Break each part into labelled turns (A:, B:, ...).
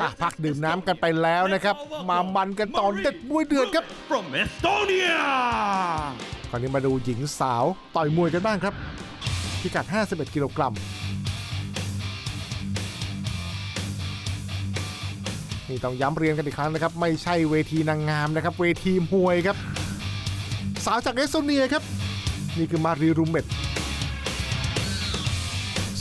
A: อะพักดื่มน้ำกันไปแล้วนะครับ มามันกันตอนเด็ดมวยเดือดครับ
B: from Estonia
A: คราวนี้มาดูหญิงสาวต่อยมวยกันบ้างครับ พิกัด 51 กิโลกรัมนี่ต้องย้ำเรียนกันอีกครั้งนะครับ ไม่ใช่เวทีนางงามนะครับ เวทีมวยครับ สาวจากเอสโตเนียครับ นี่คือมารีรูเมต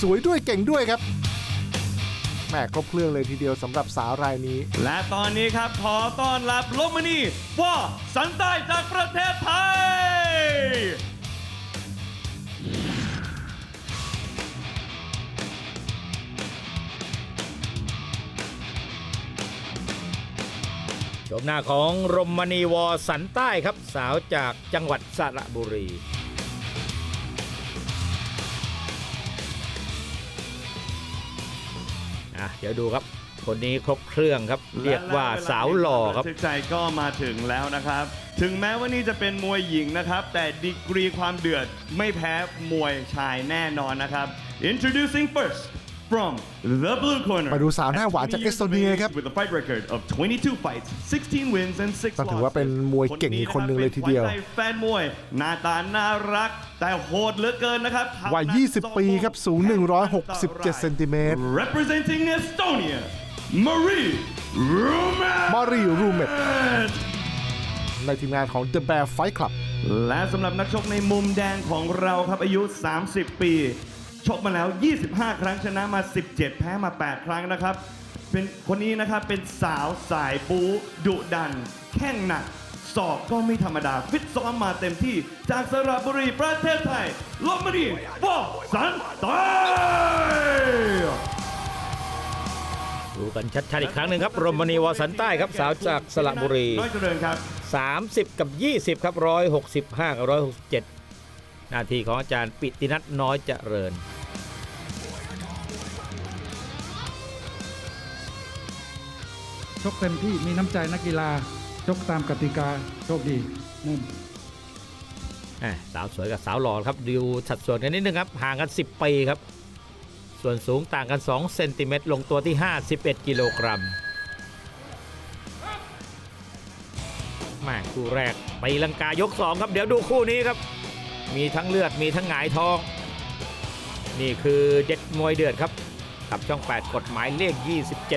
A: สวยด้วยเก่งด้วยครับ แหม่ครบเครื่องเลยทีเดียวสำหรับสาวรายนี้
B: และตอนนี้ครับขอต้อนรับลมมณีว่าสันใต้จากประเทศไทย
C: ชมหน้าของรมณีวอสันใต้ครับ สาวจากจังหวัดสระบุรี อะเดี๋ยวดูครับ คนนี้ครบเครื่องครับ เรียกว่าสาวหล่อครับ
B: และเวลาที่ทึกใจก็มาถึงแล้วนะครับ ถึงแม้ว่านี่จะเป็นมวยหญิงนะครับ แต่ดีกรีความเดือดไม่แพ้มวยชายแน่นอนนะครับ Introducing first from the blue corner
A: มาดูสาวหน้าหวานจากเอสโตเนียครับ
B: with a fight record of 22 fights 16 wins and 6
A: ต้องถือว่าเป็นมวยเก่งอีกคนหนึ่งเลยทีเดียว
B: คนนี้นะครับเป็นขวัญใจแฟนมวยหน้าตาน่ารัก แต่โหดเหลือเกินนะครับ
A: วัย 20 ปีครับ สูง 167 เซนติเมตร
B: Representing Estonia Marie Rumat
A: มารีรูเมตในทีมงานของ The Bear Fight Club
B: และสำหรับนักชกในมุมแดงของเราครับอายุ 30 ปี ชกมาแล้ว 25 ครั้งชนะมา 17 แพ้มา 8 ครั้งนะครับ เป็นคนนี้นะครับเป็นสาวสายบูดุดัน แข้งหนักสอบก็ไม่ธรรมดา ฟิตซ้อมมาเต็มที่จากสระบุรีประเทศไทยลบมาดีฟอสันไต
C: ดูกันชัดๆอีกครั้งหนึ่งครับรมณีวอสันใต้ครับสาวจากสระบุรี
B: น้อยเจริญครับ
C: 30 กับ 20 ครับ 165 กับ 167 หน้าที่ของอาจารย์ปิตินัทน้อยเจริญ
D: ชกเต็มที่มีน้ำใจนักกีฬาชกตามกติกาโชคดีมุ่ง
C: แหม่สาวสวยกับสาวหล่อครับดูสัดส่วนกันนิดนึงครับห่างกัน 10 ปีครับ ส่วนสูงต่างกัน 2 เซนติเมตรลงตัวที่ 51 กิโลกรัมแม่คู่แรกไปลังกายก 2 ครับ เดี๋ยวดูคู่นี้ครับ มีทั้งเลือดมีทั้งหงายทอง นี่คือเด็ดมวยเดือดครับ กับช่อง 8 กฎหมายเลข 27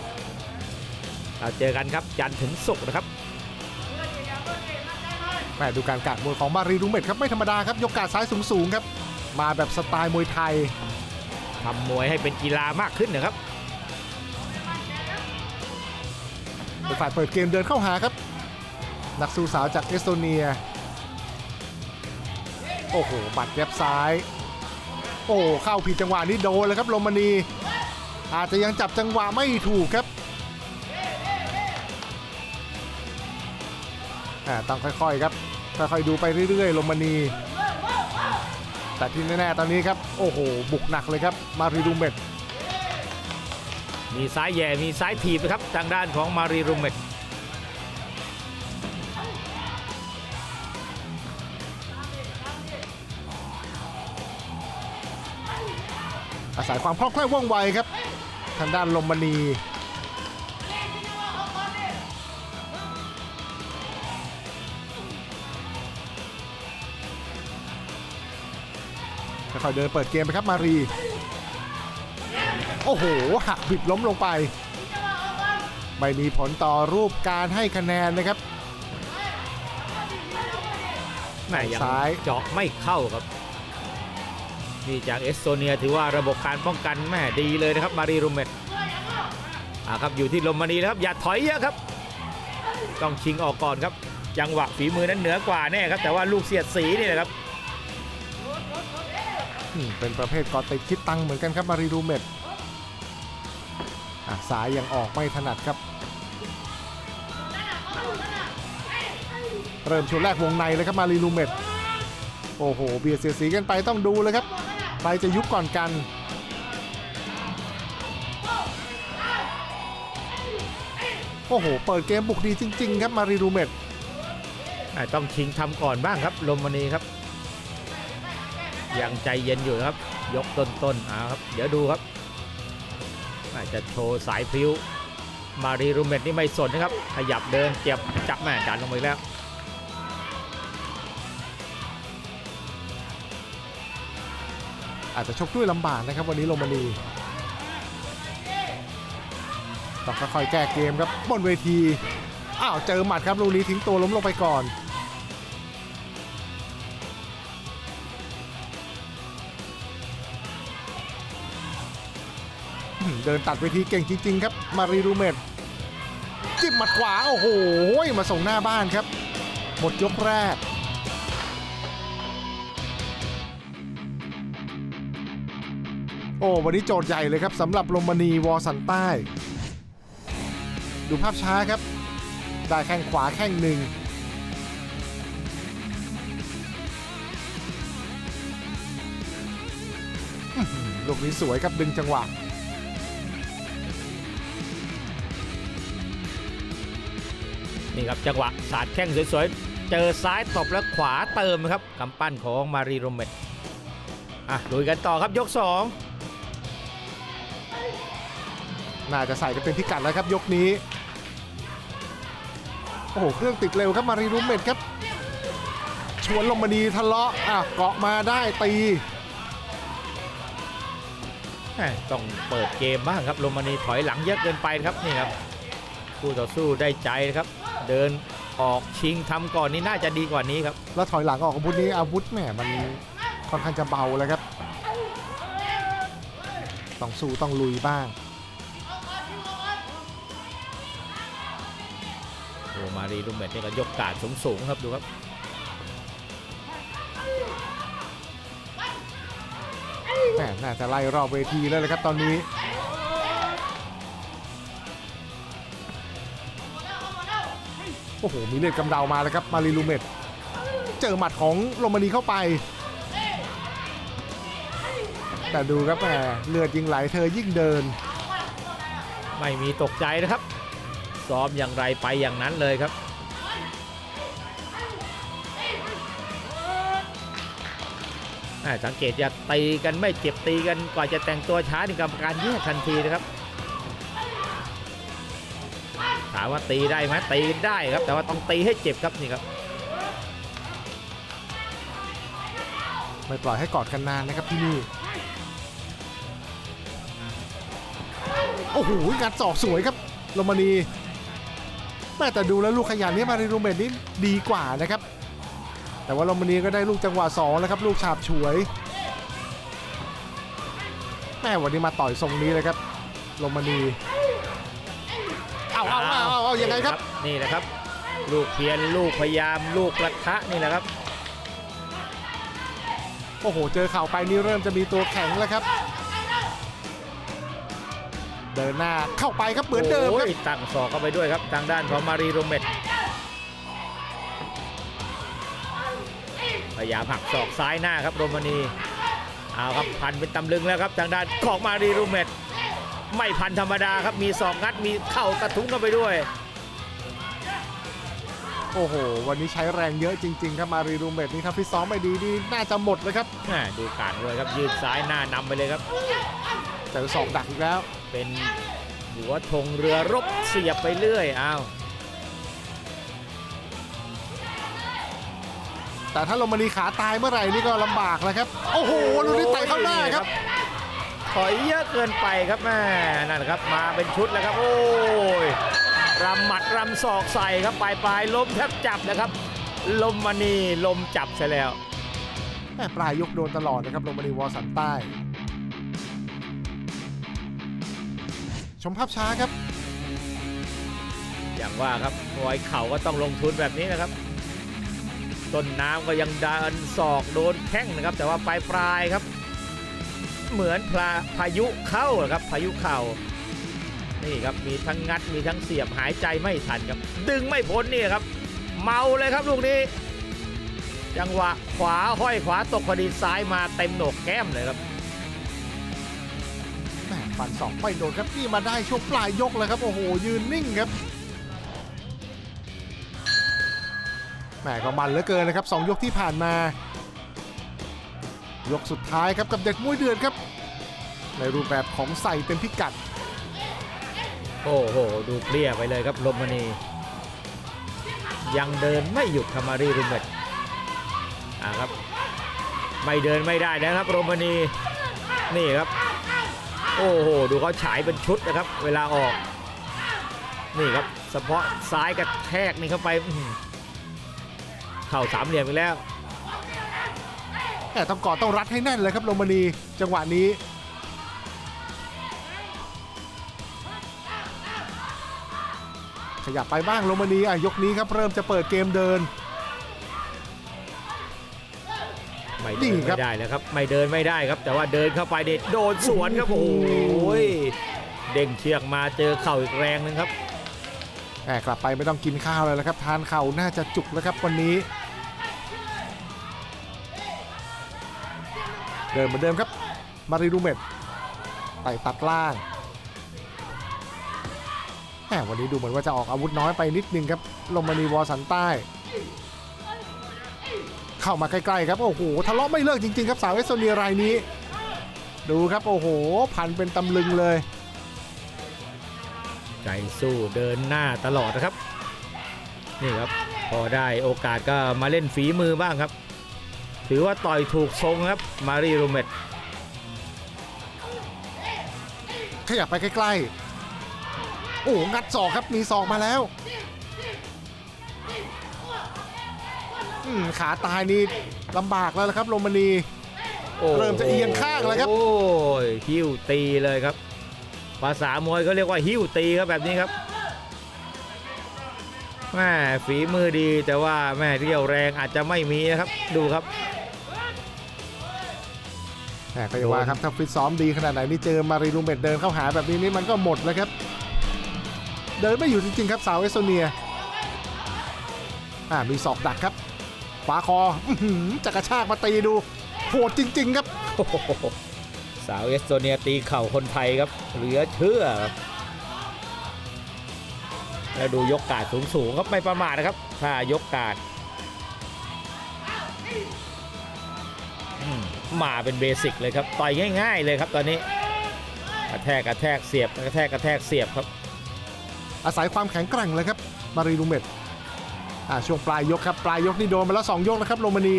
C: เราเจอกันครับจันทร์ถึงศุกร์นะครับ
A: แม่ดูการกาดมวยของมารีรูเมตครับไม่ธรรมดาครับยกกาดซ้ายสูงๆครับ มาแบบสไตล์มวยไทย
C: ทำมวยให้เป็นกีฬามากขึ้นนะครับ
A: เป็นฝ่ายเปิดเกมเดินเข้าหาครับ นักสู้สาวจากเอสโตเนีย โอ้โหบัดแยบซ้าย โอ้เข้าผิดจังหวะนี้โดนเลยครับโรมานี อาจจะยังจับจังหวะไม่ถูกครับอ่าต้องค่อยๆครับค่อยๆดูไปเรื่อยๆโรมานี แต่ที่แน่ๆตอนนี้ครับโอ้โหบุกหนักเลยครับมารีดูเมต
C: มีซ้ายแย่มีซ้ายถีบนะครับทางด้านของมารีรูเมต
A: อาศัยความคล่องแคล่วว่องไวครับ ทางด้านลมมณีค่อยๆเดินเปิดเกมไปครับมารี โอ้โห หักบิดล้มลงไป ไม่มีผลต่อรูปการให้คะแนนนะครับ
C: แม่ยัง
A: ซ้าย
C: เจาะไม่เข้าครับ นี่จากเอสโตเนียถือว่าระบบการป้องกันแม่ดีเลยนะครับมารีรูเมตอ่าครับอยู่ที่ลมมณีนะครับอย่าถอยเยอะครับ ต้องชิงออกก่อนครับ จังหวะฝีมือนั้นเหนือกว่าแน่ครับ แต่ว่าลูกเสียดสีนี่แหละครับ
A: เป็นประเภทกอติดคิดตังเหมือนกันครับมารีดูเมตสายยังออกไม่ถนัดครับ เริ่มช่วงแรกวงในเลยครับมารีลูเมตโอ้โห เบียดเสียดสีกันไปต้องดูเลยครับ ใครจะยุบก่อนกัน โอ้โห เปิดเกมบุกดีจริง ๆ ครับมารีลูเมต
C: ต้องชิงทำก่อนบ้างครับ ลมมณีครับ ยังใจเย็นอยู่ครับ ยกต้นๆอ่าครับ เดี๋ยวดูครับอาจจะโชว์สายพิ้ว มารีรูเมตนี่ไม่สนนะครับ ขยับเดินเจ็บจับแม่ดันลงไปอีกแล้ว
A: อาจจะชกด้วยลำบากนะครับวันนี้โรมานีต้องค่อยๆแก้เกมครับบนเวที อ้าวเจอหมัดครับลูกนี้ทิ้งตัวล้มลงไปก่อน เดินตัดเวทีเก่งจริง ๆ ครับ มารีรูเมตจิ้มหมัดขวา โอ้โหมาส่งหน้าบ้านครับ หมดยกแรก โอ้วันนี้โจทย์ใหญ่เลยครับสำหรับโรมานีวอสันใต้ ดูภาพช้าครับ ได้แข้งขวาแข้งหนึ่งลูกนี้สวยครับดึงจังหวะ
C: นี่ครับจังหวะสาดแข้งสวยๆ เจอซ้ายตบแล้วขวาเติมครับกำปั้นของมารีโรเมตอะลุยกันต่อครับยก 2
A: น่าจะใส่กันเป็นพิกัดแล้วครับยกนี้ โอ้โห เครื่องติดเร็วครับมารีรูมเมดครับ ชวนลงมานีทะเลาะอะเกาะมาได้ตี
C: แหม่ต้องเปิดเกมบ้างครับโรมานีถอยหลังเยอะเกินไปครับนี่ครับคู่ต่อสู้ได้ใจนะครับ เดินออกชิงทำก่อนนี่น่าจะดีกว่านี้ครับ
A: แล้วถอยหลังออกอาวุธนี้อาวุธแหมมันค่อนข้างจะเบาแล้วครับ ต้องสู้ต้องลุยบ้าง
C: อ้มารีรูเมตนี่ก็ยกการสูงสูงๆครับดูครับ
A: แหมน่าจะไล่รอบเวทีแล้วเลยครับตอนนี้โอ้โห มีเลือดกำเดามาแล้วครับ มารีลูเมตเจอหมัดของโรมานีเข้าไป แต่ดูครับแหมเลือดยิงไหลเธอยิ่งเดิน
C: ไม่มีตกใจนะครับ ซ้อมอย่างไรไปอย่างนั้นเลยครับอ่าสังเกตจะตีกันไม่เจ็บตีกันกว่าจะแต่งตัวช้านี่กรรมการแยกทันทีนะครับ ถามว่าตีได้ไหมตีได้ครับแต่ว่าต้องตีให้เจ็บครับนี่ครับ
A: ไม่ปล่อยให้กอดกันนานนะครับที่นี่โอ้โหงัดศอกสวยครับโรมานี แม่แต่ดูแล้วลูกขยันนี่มารีรูเมตนี่ดีกว่านะครับ แต่ว่าโรมานีก็ได้ลูกจังหวะ2แล้วครับลูกฉาบฉวย แม่วันนี้มาต่อยทรงนี้เลยครับโรมานีเอาเอาเอาเอาเอายังไงครับ
C: นี่แหละครับ ลูกเพียนลูกพยายามลูกกระทะนี่แหละครับ
A: โอ้โห เจอเข่าไปนี่เริ่มจะมีตัวแข็งแล้วครับ เดินหน้าเข้าไปครับเหมือนเดิมครับ
C: โยตั้งศอกเข้าไปด้วยครับทางด้านของมารีโรเมตพยายามหักศอกซ้ายหน้าครับโรมานีเอาครับพันเป็นตำลึงแล้วครับทางด้านของมารีโรเมตไม่พันธรรมดาครับมีศอกงัดมีเข่ากระทุ้งเข้าไปด้วย
A: โอ้โห วันนี้ใช้แรงเยอะจริงๆครับมารีรูเมตนี่ถ้าฟิตซ้อมไม่ดีนี่น่าจะหมดเลยครับ
C: แหม่ดูการด้วยครับยืดซ้ายหน้านำไปเลยครับ
A: เจอศอกดักอีกแล้ว
C: เป็นหัวธงเรือรบเสียบไปเรื่อยอ้าว
A: แต่ถ้าลงมานีขาตายเมื่อไหร่นี่ก็ลำบากแล้วครับ โอ้โหลูกนี้เตะเข้าหน้าครับ
C: ถอยเยอะเกินไปครับแม่นั่นแหละครับ มาเป็นชุดแล้วครับ โอ้ยรำหมัดรำศอกใส่ครับปลายปลายๆล้มแทบจับนะครับ ลมมานีลมจับใช่แล้ว
A: แม่ปลายยกโดนตลอดนะครับลงมานีวอสันใต้ ชมภาพช้าครับ
C: อย่างว่าครับมวยเข่าก็ต้องลงทุนแบบนี้นะครับ ต้นน้ำก็ยังดันศอกโดนแข้งนะครับ แต่ว่าปลายปลายครับ เหมือนพาพายุเข้าครับพายุเข่านี่ครับมีทั้งงัดมีทั้งเสียบหายใจไม่ทันครับ ดึงไม่พ้นนี่ครับ เมาเลยครับลูกนี้ จังหวะขวาห้อยขวาตกพอดีซ้ายมาเต็มโหนกแก้มเลยครับ
A: ฟันสองไม่โดนครับนี่มาได้ช่วงปลายยกแล้วครับ โอ้โห ยืนนิ่งครับแหมก็มันเหลือเกินนะครับสองยกที่ผ่านมา ยกสุดท้ายครับกับเด็กมวยเดือดครับ ในรูปแบบของใส่เต็มพิกัด
C: โอ้โห ดูเปรี้ยไปเลยครับลมณียังเดินไม่หยุดคามารีรุมเมตอ่าครับ ไม่เดินไม่ได้นะครับโรมานีนี่ครับ โอ้โห ดูเขาฉายเป็นชุดนะครับ เวลาออก นี่ครับเฉพาะซ้ายกระแทกนี่เข้าไปเข่าสามเหลี่ยมไปแล้ว
A: แต่ต้องกอดต้องรัดให้แน่นเลยครับโรมานีจังหวะนี้ขยับไปบ้างโรมานีอะยกนี้ครับเริ่มจะเปิดเกมเดิน นี่
C: เดิน
A: ครับ
C: ไม่ได้แล้วครับ ไม่เดินไม่ได้ครับ แต่ว่าเดินเข้าไปเด็ดโดนสวนครับ โอ้โหเด้งเชือกมาเจอเข่าอีกแรงหนึงครับ
A: แหมกลับไปไม่ต้องกินข้าวเลยแล้วครับ ทานเข่าน่าจะจุกแล้วครับวันนี้ เดินเหมือนเดิมครับ มาริรูเมตไต่ตัดล่างแหมวันนี้ดูเหมือนว่าจะออกอาวุธน้อยไปนิดนึงครับลงมานีวอสันใต้ เข้ามาใกล้ๆครับ โอ้โหทะเลาะไม่เลิกจริงๆครับสาวเอสโตเนียรายนี้ ดูครับโอ้โห พันเป็นตำลึงเลย
C: ใจสู้เดินหน้าตลอดนะครับ นี่ครับ พอได้โอกาสก็มาเล่นฝีมือบ้างครับ ถือว่าต่อยถูกทรงครับมารีโรเมต
A: ขยับไปใกล้ๆ โอ้โหงัดศอกครับมีศอกมาแล้ว ขาตายนี่ลำบากแล้วละครับโรมานี
C: โอ้โห
A: เริ่มจะเอียงข้างแล้วครับ
C: โอ้ยหิ้วตีเลยครับ ภาษามวยเขาเรียกว่าหิ้วตีครับแบบนี้ครับแม่ฝีมือดีแต่ว่าแม่เรี่ยวแรงอาจจะไม่มีนะครับ ดูครับ
A: แหมก็อย่าว่าครับถ้าฟิตซ้อมดีขนาดไหนนี่เจอมารีลูเมตเดินเข้าหาแบบนี้นี่มันก็หมดแล้วครับ เดินไม่อยู่จริงๆครับสาวเอสโตเนียอ่ามีศอกดักครับ ขวาคออื้อหือจะกระชากมาตีดูโหดจริง ๆ ครับ
C: โอ้โหสาวเอสโตเนียตีเข่าคนไทยครับ เหลือเชื่อครับแล้วดูยกการดสูงๆครับไม่ประมาทนะครับ ถ้ายกการดอืมมาเป็นเบสิกเลยครับ ต่อยง่าย ๆ เลยครับตอนนี้ กระแทกกระแทกเสียบกระแทกกระแทกเสียบครับ
A: อาศัยความแข็งแกร่งเลยครับ มารีลูเมตอ่า ช่วงปลายยกครับปลายยกนี่โดนมาแล้ว 2 ยกนะครับโรมานี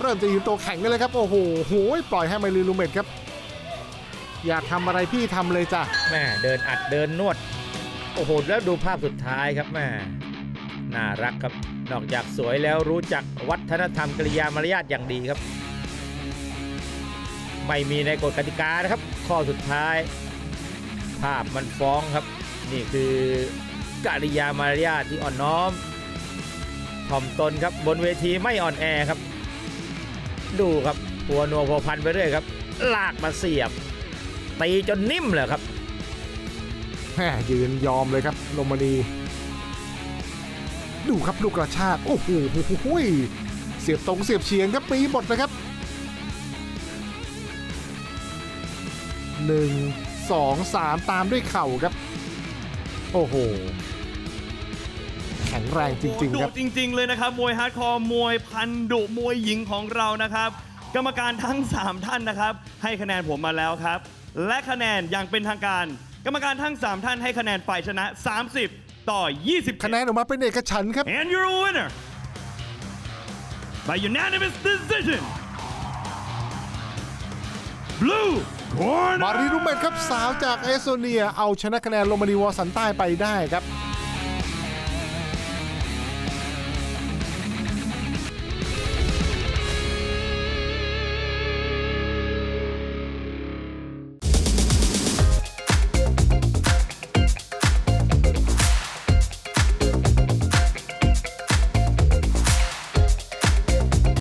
A: เริ่มจะยืนตัวแข็งกันเลยครับ โอ้โหโหยปล่อยให้มารีลูเมตครับ อยากทำอะไรพี่ทำเลยจ้ะ
C: แม่เดินอัดเดินนวด โอ้โห แล้วดูภาพสุดท้ายครับแม่น่ารักครับ นอกจากสวยแล้วรู้จักวัฒนธรรมกริยามารยาทอย่างดีครับ ไม่มีในกฎกติกานะครับ ข้อสุดท้าย ภาพมันฟ้องครับ นี่คือ กริยามารยาทที่อ่อนน้อมถ่อมตนครับบนเวทีไม่อ่อนแอครับ ดูครับหัวนัวพัวพันไปเรื่อยครับ ลากมาเสียบ ตีจนนิ่มเลยครับ
A: แหมยืนยอมเลยครับโรมานีดูครับลูกกระชากโอ้โหเสียบตรงเสียบเฉียงครับปีหมดนะครับหนึ่งสองสามตามด้วยเข่าครับ โอ้โห แข็งแรงจริง ๆ ครับ
B: ดุจริง ๆ เลยนะครับ มวยฮาร์ดคอร์มวยพันดุมวยหญิงของเรานะครับ กรรมการทั้ง 3 ท่านนะครับ ให้คะแนนผมมาแล้วครับ และคะแนนอย่างเป็นทางการ กรรมการทั้ง 3 ท่านให้คะแนนฝ่ายชนะ 30 ต่อ 20
A: คะแนนออกมาเป็นเอกฉันท์ครับ
B: And you're a winner by unanimous decision Blue Corner
A: มารีรุเมตครับสาวจากเอสโตเนีย เอาชนะคะแนนโรมานีวอสันใต้ไปได้ครับ